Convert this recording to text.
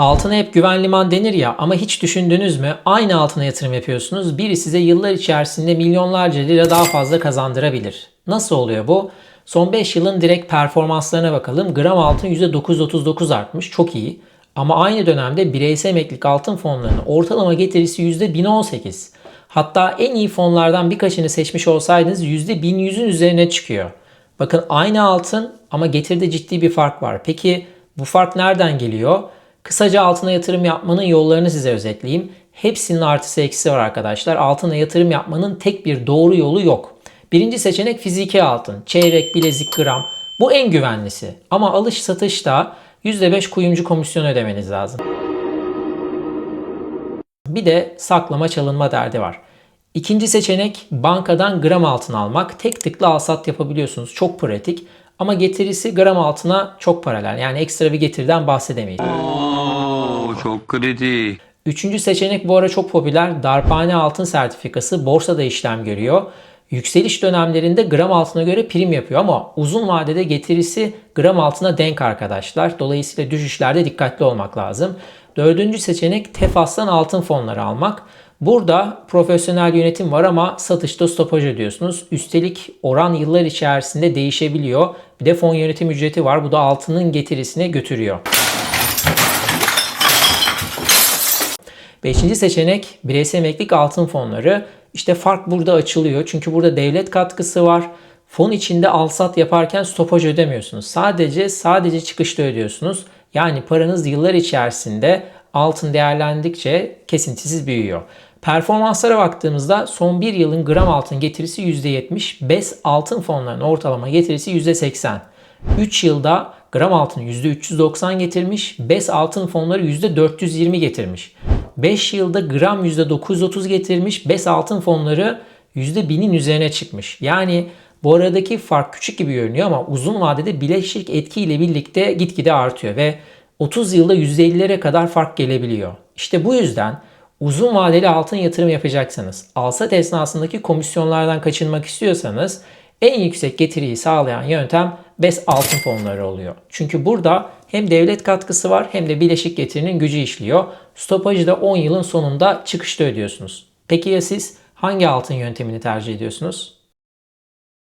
Altına hep güven liman denir ya ama hiç düşündünüz mü? Aynı altına yatırım yapıyorsunuz. Biri size yıllar içerisinde milyonlarca lira daha fazla kazandırabilir. Nasıl oluyor bu? Son 5 yılın direkt performanslarına bakalım. Gram altın %939 artmış. Çok iyi. Ama aynı dönemde bireysel emeklilik altın fonlarının ortalama getirisi %1018. Hatta en iyi fonlardan birkaçını seçmiş olsaydınız %1100'ün üzerine çıkıyor. Bakın aynı altın ama getiride ciddi bir fark var. Peki bu fark nereden geliyor? Kısaca altına yatırım yapmanın yollarını size özetleyeyim. Hepsinin artısı eksisi var arkadaşlar. Altına yatırım yapmanın tek bir doğru yolu yok. Birinci seçenek fiziki altın. Çeyrek, bilezik, gram. Bu en güvenlisi. Ama alış satışta %5 kuyumcu komisyon ödemeniz lazım. Bir de saklama çalınma derdi var. İkinci seçenek bankadan gram altın almak. Tek tıkla alsat yapabiliyorsunuz. Çok pratik. Ama getirisi gram altına çok paralel. Yani ekstra bir getiriden bahsedemeyiz. Çok kritik. Üçüncü seçenek bu ara çok popüler. Darphane altın sertifikası borsada işlem görüyor. Yükseliş dönemlerinde gram altına göre prim yapıyor ama uzun vadede getirisi gram altına denk arkadaşlar. Dolayısıyla düşüşlerde dikkatli olmak lazım. Dördüncü seçenek tefastan altın fonları almak. Burada profesyonel yönetim var ama satışta stopaj ödüyorsunuz. Üstelik oran yıllar içerisinde değişebiliyor. Bir de fon yönetim ücreti var. Bu da altının getirisine götürüyor. Beşinci seçenek bireysel emeklilik altın fonları. İşte fark burada açılıyor. Çünkü burada devlet katkısı var. Fon içinde alsat yaparken stopaj ödemiyorsunuz. Sadece sadece çıkışta ödüyorsunuz. Yani paranız yıllar içerisinde altın değerlendikçe kesintisiz büyüyor. Performanslara baktığımızda son bir yılın gram altın getirisi %70, BES altın fonlarının ortalama getirisi %80. 3 yılda gram altın %390 getirmiş, BES altın fonları %420 getirmiş. 5 yılda gram %930 getirmiş, BES altın fonları %1000'in üzerine çıkmış. Yani bu aradaki fark küçük gibi görünüyor ama uzun vadede bileşik etkiyle birlikte gitgide artıyor ve 30 yılda %50'lere kadar fark gelebiliyor. İşte bu yüzden uzun vadeli altın yatırım yapacaksanız, alsat esnasındaki komisyonlardan kaçınmak istiyorsanız en yüksek getiriyi sağlayan yöntem BES altın fonları oluyor. Çünkü burada hem devlet katkısı var hem de bileşik getirinin gücü işliyor. Stopajı da 10 yılın sonunda çıkışta ödüyorsunuz. Peki ya siz hangi altın yöntemini tercih ediyorsunuz?